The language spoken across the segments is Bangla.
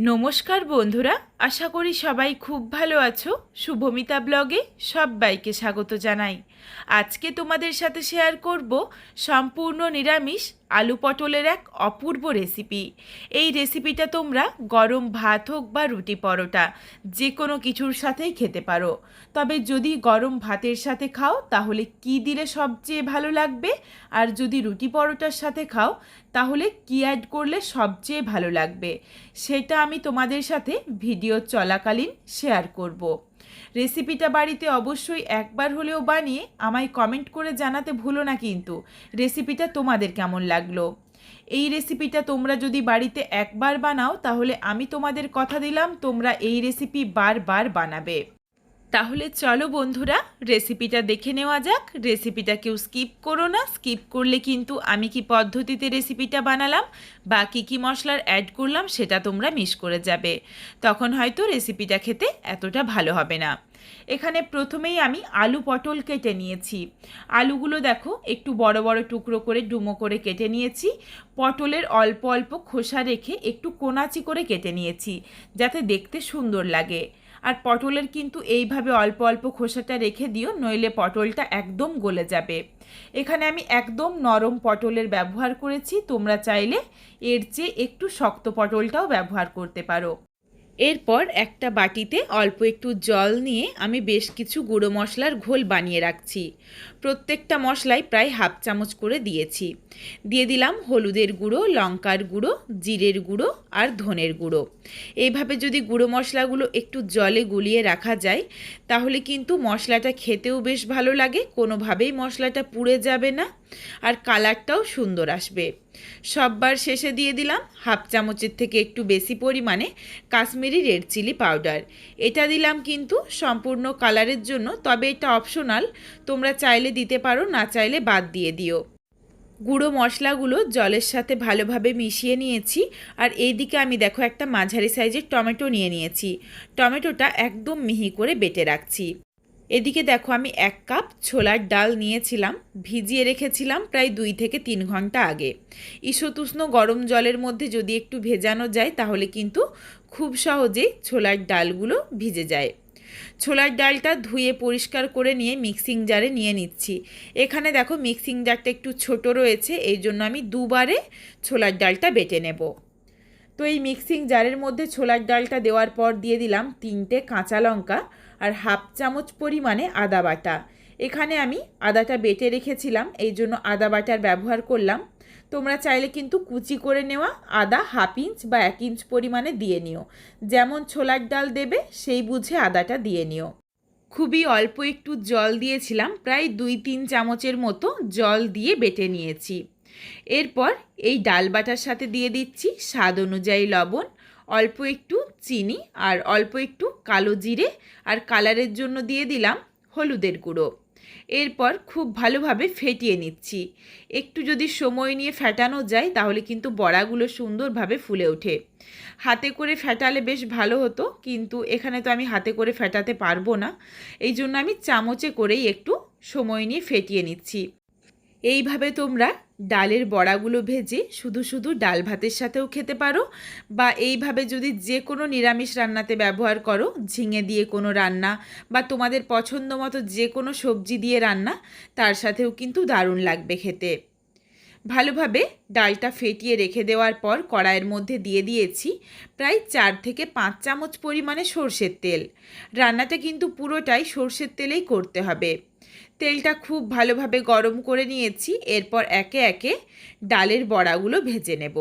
নমস্কার বন্ধুরা, আশা করি সবাই খুব ভালো আছো। শুভমিতা ব্লগে সবাইকে স্বাগত জানাই। আজকে তোমাদের সাথে শেয়ার করব সম্পূর্ণ নিরামিষ আলু পটলের এক অপূর্ব রেসিপি এই রেসিপিটা তোমরা গরম ভাত হোক বা রুটি পরোটা যে কোনো কিছুর সাথেই খেতে পারো। তবে যদি গরম ভাতের সাথে খাও, তাহলে কি দিলে সবচেয়ে ভালো লাগবে? আর যদি রুটি পরোটার সাথে খাও, তাহলে কি অ্যাড করলে সবচেয়ে ভালো লাগবে? সেটা আমি তোমাদের সাথে ভিডিও চলাকালীন শেয়ার করব। রেসিপিটা বাড়িতে অবশ্যই একবার হলেও বানিয়ে আমায় কমেন্ট করে জানাতে ভুলো না কিন্তু। রেসিপিটা তোমাদের কেমন লাগল? এই রেসিপিটা তোমরা যদি বাড়িতে একবার বানাও, তাহলে আমি তোমাদের কথা দিলাম, তোমরা এই রেসিপি বারবার বানাবে। তাহলে চলো বন্ধুরা রেসিপিটা দেখে নেওয়া যাক। রেসিপিটা কেউ স্কিপ করো না। স্কিপ করলে কিন্তু আমি কি পদ্ধতিতে রেসিপিটা বানালাম বা কী কী মশলার অ্যাড করলাম সেটা তোমরা মিস করে যাবে। তখন হয়তো রেসিপিটা খেতে এতটা ভালো হবে না। এখানে প্রথমেই আমি আলু পটল কেটে নিয়েছি। আলুগুলো দেখো, একটু বড় বড় টুকরো করে ডুমো করে কেটে নিয়েছি। পটলের অল্প অল্প খোসা রেখে একটু কোনাচি করে কেটে নিয়েছি, যাতে দেখতে সুন্দর লাগে। আর পটলের কিন্তু এইভাবে অল্প অল্প খোসাটা রেখে দিও, নইলে পটলটা একদম গলে যাবে। এখানে আমি একদম নরম পটলের ব্যবহার করেছি, তোমরা চাইলে এর চেয়ে একটু শক্ত পটলটাও ব্যবহার করতে পারো। এরপর একটা বাটিতে অল্প একটু জল নিয়ে আমি বেশ কিছু গুঁড়ো মশলার ঘোল বানিয়ে রাখছি। প্রত্যেকটা মশলাই প্রায় হাফ চামচ করে দিয়েছি। দিয়ে দিলাম হলুদের গুঁড়ো, লঙ্কার গুঁড়ো, জিরের গুঁড়ো আর ধনের গুঁড়ো। এইভাবে যদি গুঁড়ো মশলাগুলো একটু জলে গুলিয়ে রাখা যায়, তাহলে কিন্তু মশলাটা খেতেও বেশ ভালো লাগে, কোনোভাবেই মশলাটা পুড়ে যাবে না। আর কালারটাও সুন্দর আসবে। সববার শেষে দিয়ে দিলাম হাফ চামচের থেকে একটু বেশি পরিমাণে কাশ্মীরি রেড চিলি পাউডার। এটা দিলাম কিন্তু সম্পূর্ণ কালারের জন্য, তবে এটা অপশনাল। তোমরা চাইলে দিতে পারো, না চাইলে বাদ দিয়ে দিও। গুঁড়ো মশলাগুলো জলের সাথে ভালোভাবে মিশিয়ে নিয়েছি। আর এইদিকে আমি দেখো একটা মাঝারি সাইজের টমেটো নিয়ে নিয়েছি। টমেটোটা একদম মিহি করে বেটে রাখছি। এদিকে দেখো আমি এক কাপ ছোলার ডাল নিয়েছিলাম, ভিজিয়ে রেখেছিলাম প্রায় দুই থেকে তিন ঘণ্টা আগে। ঈশতুষ্ণ গরম জলের মধ্যে যদি একটু ভেজানো যায়, তাহলে কিন্তু খুব সহজেই ছোলার ডালগুলো ভিজে যায়। ছোলার ডালটা ধুয়ে পরিষ্কার করে নিয়ে মিক্সিং জারে নিয়ে নিচ্ছি। এখানে দেখো মিক্সিং জারটা একটু ছোট রয়েছে, এই জন্য আমি দুবারে ছোলার ডালটা বেটে নেব। তো এই মিক্সিং জারের মধ্যে ছোলার ডালটা দেওয়ার পর দিয়ে দিলাম তিনটে কাঁচা লঙ্কা আর হাফ চামচ পরিমাণে আদা বাটা। এখানে আমি আদাটা বেটে রেখেছিলাম, এই জন্য আদা বাটার ব্যবহার করলাম। তোমরা চাইলে কিন্তু কুচি করে নেওয়া আদা হাফ ইঞ্চ বা এক ইঞ্চ পরিমাণে দিয়ে নিও। যেমন ছোলার ডাল দেবে, সেই বুঝে আদাটা দিয়ে নিও। খুবই অল্প একটু জল দিয়েছিলাম, প্রায় দুই তিন চামচের মতো জল দিয়ে বেটে নিয়েছি। এরপর এই ডাল বাটার সাথে দিয়ে দিচ্ছি স্বাদ অনুযায়ী লবণ, অল্প একটু চিনি আর অল্প একটু কালো জিরে আর কালারের জন্য দিয়ে দিলাম হলুদের গুঁড়ো। এরপর খুব ভালোভাবে ফেটিয়ে নিচ্ছি। একটু যদি সময় নিয়ে ফেটানো যায়, তাহলে কিন্তু বড়াগুলো সুন্দরভাবে ফুলে ওঠে। হাতে করে ফেটালে বেশ ভালো হতো, কিন্তু এখানে তো আমি হাতে করে ফেটাতে পারব না। এই জন্য আমি চামচে করেই একটু সময় নিয়ে ফেটিয়ে নিচ্ছি। এইভাবে তোমরা ডালের বড়াগুলো ভেজে শুধু শুধু ডাল ভাতের সাথেও খেতে পারো বা এইভাবে যদি যে কোনো নিরামিষ রান্নাতে ব্যবহার করো, ঝিঙে দিয়ে কোনো রান্না বা তোমাদের পছন্দ মতো যে কোনো সবজি দিয়ে রান্না, তার সাথেও কিন্তু দারুণ লাগবে খেতে। ভালোভাবে ডালটা ফেটিয়ে রেখে দেওয়ার পর কড়াইয়ের মধ্যে দিয়ে দিয়েছি প্রায় চার থেকে পাঁচ চামচ পরিমাণে সর্ষের তেল। রান্নাটা কিন্তু পুরোটাই সর্ষের তেলেই করতে হবে। তেলটা খুব ভালোভাবে গরম করে নিয়েছি, এরপর একে একে ডালের বড়াগুলো ভেজে নেব।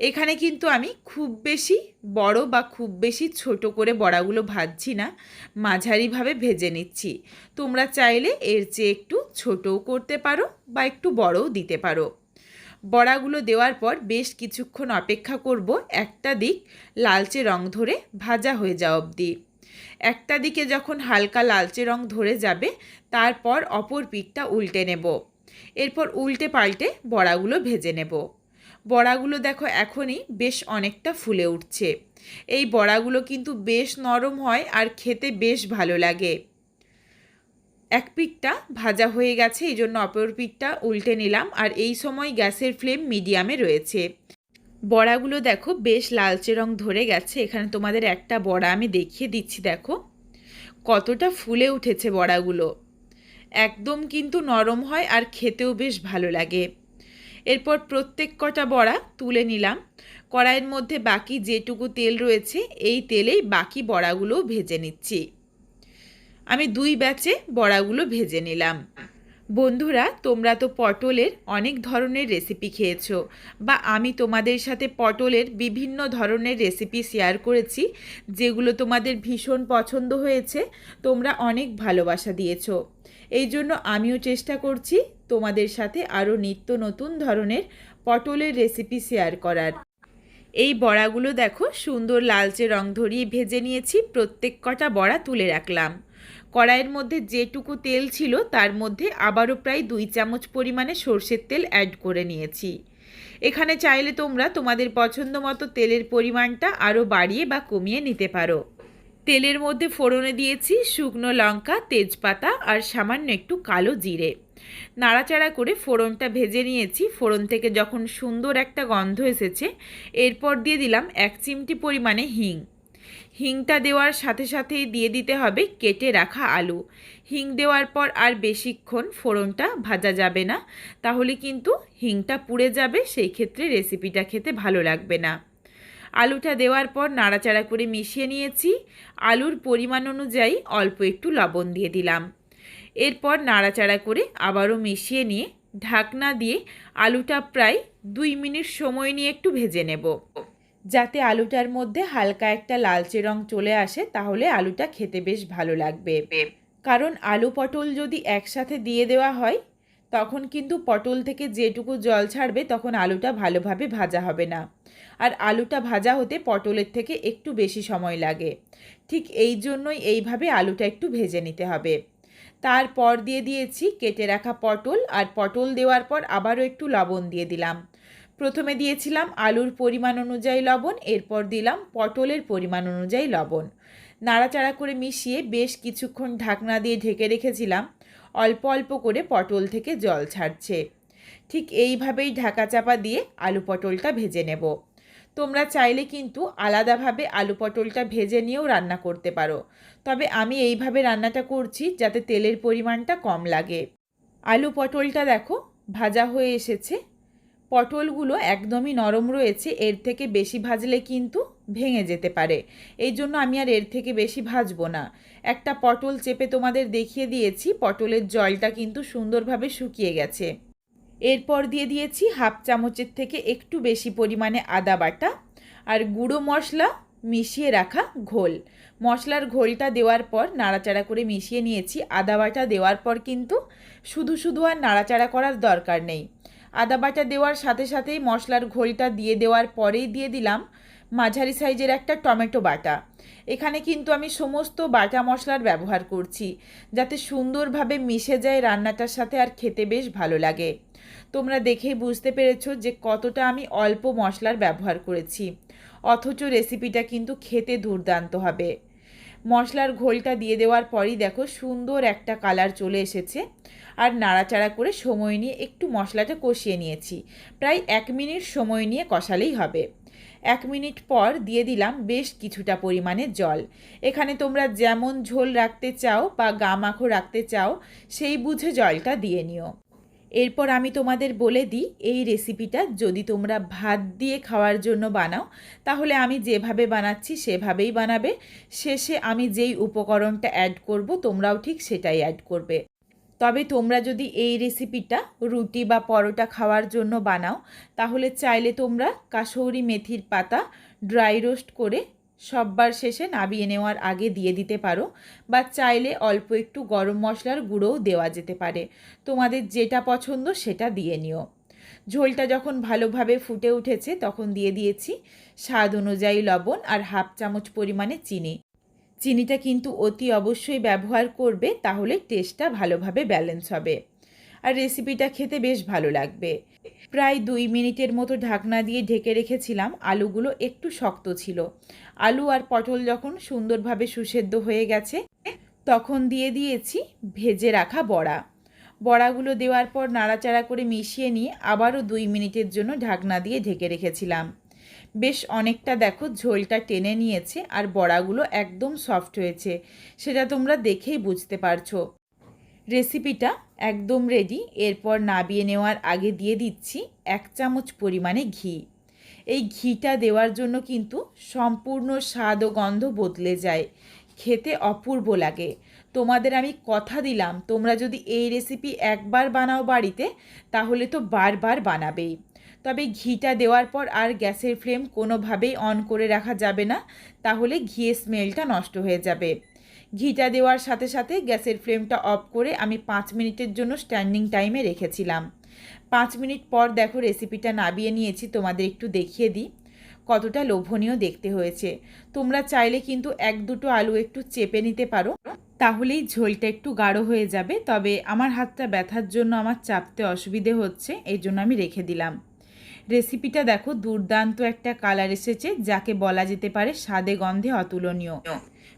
এখানে কিন্তু আমি খুব বেশি বড় বা খুব বেশি ছোট করে বড়াগুলো ভাজছি না, মাঝারিভাবে ভেজে নিচ্ছি। তোমরা চাইলে এর চেয়ে একটু ছোটও করতে পারো বা একটু বড়ও দিতে পারো। বড়াগুলো দেওয়ার পর বেশ কিছুক্ষণ অপেক্ষা করব, একটা দিক লালচে রং ধরে ভাজা হয়ে যাওয়া অবধি। একটা দিকে যখন হালকা লালচে রং ধরে যাবে, তারপর অপর পিঠটা উল্টে নেব। এরপর উল্টে পাল্টে বড়াগুলো ভেজে নেব। বড়াগুলো দেখো এখনই বেশ অনেকটা ফুলে উঠছে। এই বড়াগুলো কিন্তু বেশ নরম হয় আর খেতে বেশ ভালো লাগে। এক পিঠটা ভাজা হয়ে গেছে, এই জন্য অপর পিঠটা উল্টে নিলাম। আর এই সময় গ্যাসের ফ্লেম মিডিয়ামে রয়েছে। বড়াগুলো দেখো বেশ লালচে রং ধরে গেছে। এখানে তোমাদের একটা বড়া আমি দেখিয়ে দিচ্ছি, দেখো। কতটা ফুলে উঠেছে বড়াগুলো। একদম কিন্তু নরম হয় আর খেতেও বেশ ভালো লাগে। এরপর প্রত্যেক কটা বড়া তুলে নিলাম। কড়াইয়ের মধ্যে বাকি যেটুকু তেল রয়েছে, এই তেলেই বাকি বড়াগুলোও ভেজে নিচ্ছি। আমি দুই ব্যাচে বড়াগুলো ভেজে নিলাম। বন্ধুরা, তোমরা তো পটলের অনেক ধরনের রেসিপি খেয়েছো বা আমি তোমাদের সাথে পটলের বিভিন্ন ধরনের রেসিপি শেয়ার করেছি, যেগুলো তোমাদের ভীষণ পছন্দ হয়েছে, তোমরা অনেক ভালোবাসা দিয়েছ। এই জন্য আমিও চেষ্টা করছি তোমাদের সাথে আরও নিত্য নতুন ধরনের পটলের রেসিপি শেয়ার করার। এই বড়াগুলো দেখো, সুন্দর লালচে রং ধরিয়ে ভেজে নিয়েছি, প্রত্যেক কটা বড়া তুলে রাখলাম। কড়াইয়ের মধ্যে যেটুকু তেল ছিল তার মধ্যে আবারও প্রায় দুই চামচ পরিমাণে সর্ষের তেল অ্যাড করে নিয়েছি। এখানে চাইলে তোমরা তোমাদের পছন্দ মতো তেলের পরিমাণটা আরও বাড়িয়ে বা কমিয়ে নিতে পারো। তেলের মধ্যে ফোড়নে দিয়েছি শুকনো লঙ্কা, তেজপাতা আর সামান্য একটু কালো জিরে। নাড়াচাড়া করে ফোড়নটা ভেজে নিয়েছি। ফোড়ন থেকে যখন সুন্দর একটা গন্ধ এসেছে, এরপর দিয়ে দিলাম এক চিমটি পরিমাণে হিং। হিংটা দেওয়ার সাথে সাথেই দিয়ে দিতে হবে কেটে রাখা আলু। হিং দেওয়ার পর আর বেশিক্ষণ ফোড়নটা ভাজা যাবে না। তাহলে কিন্তু হিংটা পুড়ে যাবে, সেই ক্ষেত্রে রেসিপিটা খেতে ভালো লাগবে না। আলুটা দেওয়ার পর নাড়াচাড়া করে মিশিয়ে নিয়েছি। আলুর পরিমাণ অনুযায়ী অল্প একটু লবণ দিয়ে দিলাম। এরপর নাড়াচাড়া করে আবারও মিশিয়ে নিয়ে ঢাকনা দিয়ে আলুটা প্রায় দুই মিনিট সময় নিয়ে একটু ভেজে নেব। যাতে আলুটার মধ্যে হালকা একটা লালচে রং চলে আসে তাহলে আলুটা খেতে বেশ ভালো লাগবে। কারণ আলু পটল যদি একসাথে দিয়ে দেওয়া হয় তখন কিন্তু পটল থেকে যেটুকু জল ছাড়বে তখন আলুটা ভালোভাবে ভাজা হবে না। আর আলুটা ভাজা হতে পটলের থেকে একটু বেশি সময় লাগে। ঠিক এই জন্যই এইভাবে আলুটা একটু ভেজে নিতে হবে। তারপর দিয়ে দিয়েছি কেটে রাখা পটল আর পটল দেওয়ার পর আবারও একটু লবণ দিয়ে দিলাম। প্রথমে দিয়েছিলাম আলুর পরিমাণ অনুযায়ী লবণ, এরপর দিলাম পটলের পরিমাণ অনুযায়ী লবণ। নাড়াচাড়া করে মিশিয়ে বেশ কিছুক্ষণ ঢাকনা দিয়ে ঢেকে রেখেছিলাম। অল্প অল্প করে পটল থেকে জল ছাড়ছে। ঠিক এইভাবেই ঢাকা চাপা দিয়ে আলু পটলটা ভেজে নেব। তোমরা চাইলে কিন্তু আলাদাভাবে আলু পটলটা ভেজে নিয়েও রান্না করতে পারো। তবে আমি এইভাবে রান্নাটা করছি যাতে তেলের পরিমাণটা কম লাগে। আলু পটলটা দেখো ভাজা হয়ে এসেছে। পটলগুলো একদমই নরম রয়েছে, এর থেকে বেশি ভাজলে কিন্তু ভেঙে যেতে পারে। এই জন্য আমি আর এর থেকে বেশি ভাজবো না। একটা পটল চেপে তোমাদের দেখিয়ে দিয়েছি, পটলের জলটা কিন্তু সুন্দরভাবে শুকিয়ে গেছে। এরপর দিয়ে দিয়েছি হাফ চামচের থেকে একটু বেশি পরিমাণে আদা বাটা আর গুঁড়ো মশলা মিশিয়ে রাখা ঘোল। মশলার ঘোলটা দেওয়ার পর নাড়াচাড়া করে মিশিয়ে নিয়েছি। আদা বাটা দেওয়ার পর কিন্তু শুধু শুধু আর নাড়াচাড়া করার দরকার নেই। আদা বাটা দেওয়ার সাথে সাথেই মশলার ঘোলটা দিয়ে দেওয়ার পরেই দিয়ে দিলাম মাঝারি সাইজের একটা টমেটো বাটা। এখানে কিন্তু আমি সমস্ত বাটা মশলার ব্যবহার করছি, যাতে সুন্দরভাবে মিশে যায় রান্নাটার সাথে আর খেতে বেশ ভালো লাগে। তোমরা দেখেই বুঝতে পেরেছ যে কতটা আমি অল্প মশলার ব্যবহার করেছি, অথচ রেসিপিটা কিন্তু খেতে দুর্দান্ত হবে। মশলার ঘোলটা দিয়ে দেওয়ার পরই দেখো সুন্দর একটা কালার চলে এসেছে। আর নাড়াচাড়া করে সময় নিয়ে একটু মশলাটা কষিয়ে নিয়েছি। প্রায় এক মিনিট সময় নিয়ে কষালেই হবে। এক মিনিট পর দিয়ে দিলাম বেশ কিছুটা পরিমাণে জল। এখানে তোমরা যেমন ঝোল রাখতে চাও বা গা মাখো রাখতে চাও, সেই বুঝে জলটা দিয়ে নিও। এরপর আমি তোমাদের বলে দিই, এই রেসিপিটা যদি তোমরা ভাত দিয়ে খাওয়ার জন্য বানাও, তাহলে আমি যেভাবে বানাচ্ছি সেভাবেই বানাবে। শেষে আমি যেই উপকরণটা অ্যাড করব, তোমরাও ঠিক সেটাই অ্যাড করবে। তবে তোমরা যদি এই রেসিপিটা রুটি বা পরোটা খাওয়ার জন্য বানাও, তাহলে চাইলে তোমরা কাসৌরি মেথির পাতা ড্রাই রোস্ট করে সববার শেষে নাবিয়ে নেওয়ার আগে দিয়ে দিতে পারো বা চাইলে অল্প একটু গরম মশলার গুঁড়োও দেওয়া যেতে পারে। তোমাদের যেটা পছন্দ সেটা দিয়ে নিও। ঝোলটা যখন ভালোভাবে ফুটে উঠেছে তখন দিয়ে দিয়েছি স্বাদ অনুযায়ী লবণ আর হাফ চামচ পরিমাণে চিনি। চিনিটা কিন্তু অতি অবশ্যই ব্যবহার করবে তাহলে টেস্টটা ভালোভাবে ব্যালেন্স হবে। আর রেসিপিটা খেতে বেশ ভালো লাগবে। প্রায় দুই মিনিটের মতো ঢাকনা দিয়ে ঢেকে রেখেছিলাম, আলুগুলো একটু শক্ত ছিল। আলু আর পটল যখন সুন্দরভাবে সুসেদ্ধ হয়ে গেছে, তখন দিয়ে দিয়েছি ভেজে রাখা বড়া। বড়াগুলো দেওয়ার পর নাড়াচাড়া করে মিশিয়ে নিয়ে আবারও দুই মিনিটের জন্য ঢাকনা দিয়ে ঢেকে রেখেছিলাম। বেশ অনেকটা দেখো ঝোলটা টেনে নিয়েছে আর বড়াগুলো একদম সফট হয়েছে, সেটা তোমরা দেখেই বুঝতে পারছ। রেসিপিটা একদম রেডি এরপর নাবিয়ে নেওয়ার আগে দিয়ে দিচ্ছি এক চামচ পরিমাণে ঘি। এই ঘিটা দেওয়ার জন্য কিন্তু সম্পূর্ণ স্বাদ ও গন্ধ বদলে যায়। খেতে অপূর্ব লাগে। তোমাদের আমি কথা দিলাম, তোমরা যদি এই রেসিপি একবার বানাও বাড়িতে, তাহলে তো বারবার বানাবেই। তবে ঘিটা দেওয়ার পর আর গ্যাসের ফ্লেম কোনোভাবেই অন করে রাখা যাবে না, তাহলে ঘিয়ের স্মেলটা নষ্ট হয়ে যাবে। ঘিটা দেওয়ার সাথে সাথে গ্যাসের ফ্লেমটা অফ করে আমি পাঁচ মিনিটের জন্য স্ট্যান্ডিং টাইমে রেখেছিলাম। পাঁচ মিনিট পর দেখো রেসিপিটা নাবিয়ে নিয়েছি, তোমাদের একটু দেখিয়ে দিই। কতটা লোভনীয় দেখতে হয়েছে। তোমরা চাইলে কিন্তু এক দুটো আলু একটু চেপে নিতে পারো। তাহলেই ঝোলটা একটু গাঢ় হয়ে যাবে, তবে আমার হাতটা ব্যথার জন্য আমার চাপতে অসুবিধে হচ্ছে, এই জন্য আমি রেখে দিলাম। রেসিপিটা দেখো দুর্দান্ত একটা কালার এসেছে, যাকে বলা যেতে পারে স্বাদে গন্ধে অতুলনীয়।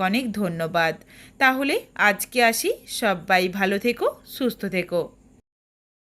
অনেক অনেক ধন্যবাদ। তাহলে আজকে আসি। সবাই ভালো থেকো সুস্থ থেকো।